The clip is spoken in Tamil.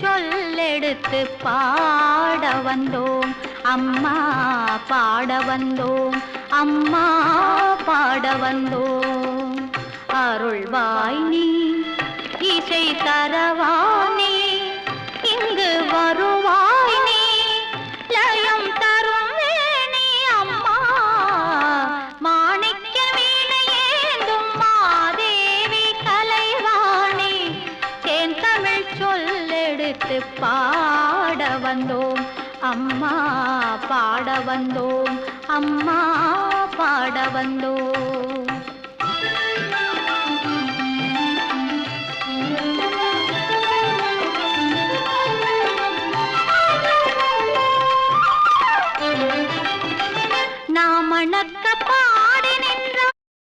சொல்லெடுத்து பாட வந்தோம். அம்மா பாட வந்தோம். அம்மா பாட வந்தோம். அருள்வாய் நீ இசை தரவானே. இங்கு வருவாய் நீ லயம் தரும் வேணே அம்மா. மாணிக்க வீணையேந்தும் மாதேவி கலைவாணி தேன் தமிழ் சொல்ல எடுத்து பாட வந்தோம். அம்மா பாட வந்தோம். அம்மா பாட வந்தோம். நாமணக்க பா